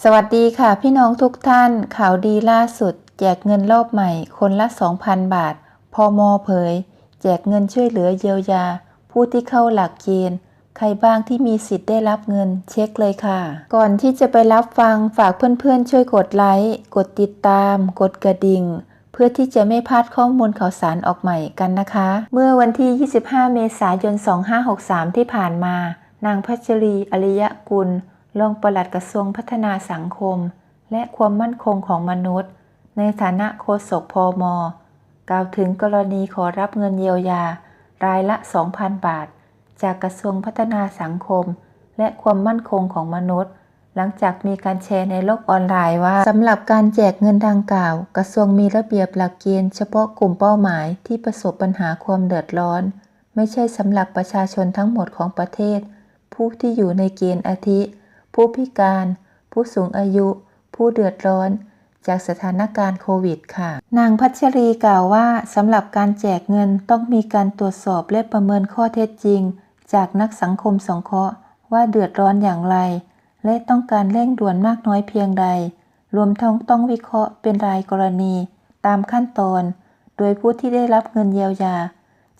สวัสดีค่ะพี่น้องทุกท่าน ข่าวดีล่าสุด แจกเงินรอบใหม่ คนละ 2,000 บาท พอมอเผย แจกเงินช่วยเหลือเยียวยา ผู้ที่เข้าหลักเกณฑ์ ใครบ้างที่มีสิทธิ์ได้รับเงินเช็คเลยค่ะ ก่อนที่จะไปรับฟังฝากเพื่อนๆ ช่วยกดไลค์ กดติดตาม กดกระดิ่ง เพื่อที่จะไม่พลาดข้อมูลข่าวสารออกใหม่กันนะคะ เมื่อวันที่ 25 เมษายน 2563 ที่ผ่านมา นางพัชรี อริยกุล รองปลัดกระทรวงพัฒนาสังคม และความมั่นคงของมนุษย์ ในฐานะโฆษกพอมกล่าวถึงกรณีขอรับเงินเยียวยา รายละ 2,000 บาท จากกระทรวงพัฒนาสังคม และความมั่นคงของมนุษย์ หลังจากมีการแชร์ในโลกออนไลน์ว่าสำหรับการแจกเงินดังกล่าว กระทรวงมีระเบียบหลักเกณฑ์เฉพาะกลุ่มเป้าหมายที่ประสบปัญหาความเดือดร้อน ไม่ใช่สำหรับประชาชนทั้งหมดของประเทศ ผู้ที่อยู่ในเกณฑ์อาทิ ผู้พิการ ผู้สูงอายุ ผู้เดือดร้อน จากสถานการณ์โควิดค่ะ นางพัชรีกล่าวว่าสำหรับการแจกเงินต้องมีการตรวจสอบและประเมินข้อเท็จจริง จากนักสังคมสงเคราะห์ว่าเดือดร้อนอย่างไร และต้องการเร่งด่วนมากน้อยเพียงใด รวมทั้งต้องวิเคราะห์เป็นรายกรณี ตามขั้นตอน โดยผู้ที่ได้รับเงินเยียวยา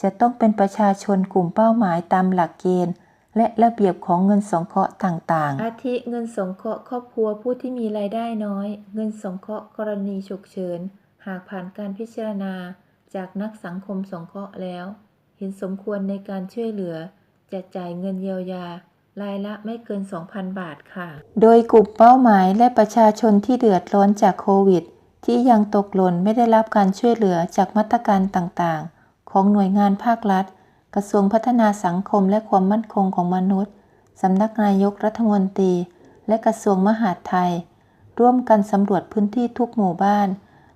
จะต้องเป็นประชาชนกลุ่มเป้าหมายตามหลักเกณฑ์ และระเบียบของเงินสงเคราะห์ต่างๆ อาทิเงินสงเคราะห์ครอบครัวผู้ที่มีรายได้น้อย เงินสงเคราะห์กรณีฉุกเฉิน หากผ่านการพิจารณาจากนักสังคมสงเคราะห์แล้ว เห็นสมควรในการช่วยเหลือ จะจ่ายเงินเยียวยารายละไม่เกิน 2,000 บาทค่ะ โดยกลุ่มเป้าหมายและประชาชนที่เดือดร้อนจากโควิด ที่ยังตกหล่นไม่ได้รับการช่วยเหลือจากมาตรการต่างๆ ของหน่วยงานภาครัฐ กระทรวงพัฒนาสังคมและความมั่นคงของมนุษย์สำนักนายกรัฐมนตรี และกระทรวงมหาดไทย ร่วมกันสำรวจพื้นที่ทุกหมู่บ้าน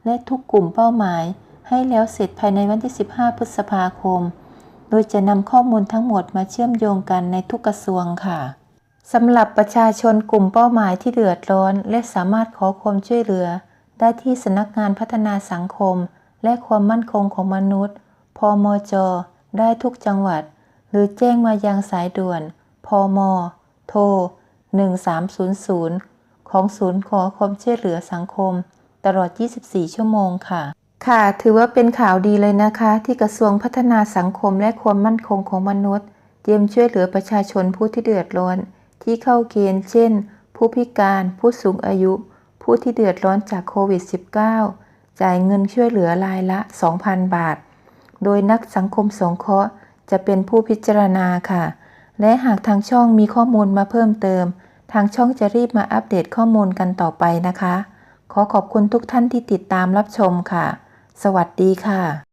และทุกกลุ่มเป้าหมาย ให้แล้วเสร็จภายในวันที่ 15 พฤษภาคม โดยจะนำข้อมูลทั้งหมดมาเชื่อมโยงกันในทุกกระทรวงค่ะสำหรับประชาชนกลุ่มเป้าหมายที่เดือดร้อน และสามารถขอความช่วยเหลือ ได้ที่สำนักงานพัฒนาสังคม และความมั่นคงของมนุษย์ พมจ ได้ทุกจังหวัด หรือแจ้งมายังสายด่วน พม โทร 1300 ของศูนย์ขอความช่วยเหลือสังคม ตลอด 24 ชั่วโมงค่ะ ค่ะ ถือว่าเป็นข่าวดีเลยนะคะ ที่กระทรวงพัฒนาสังคมและความมั่นคงของมนุษย์เตรียมช่วยเหลือประชาชนผู้ที่เดือดร้อน ที่เข้าเกณฑ์เช่น ผู้พิการ ผู้สูงอายุ ผู้ที่เดือดร้อนจากโควิด -19 จ่ายเงินช่วยเหลือรายละ 2,000 บาท โดยนักสังคมสงเคราะห์จะเป็นผู้พิจารณาค่ะ และหากทางช่องมีข้อมูลมาเพิ่มเติม ทางช่องจะรีบมาอัปเดตข้อมูลกันต่อไปนะคะ ขอขอบคุณทุกท่านที่ติดตามรับชมค่ะ สวัสดีค่ะ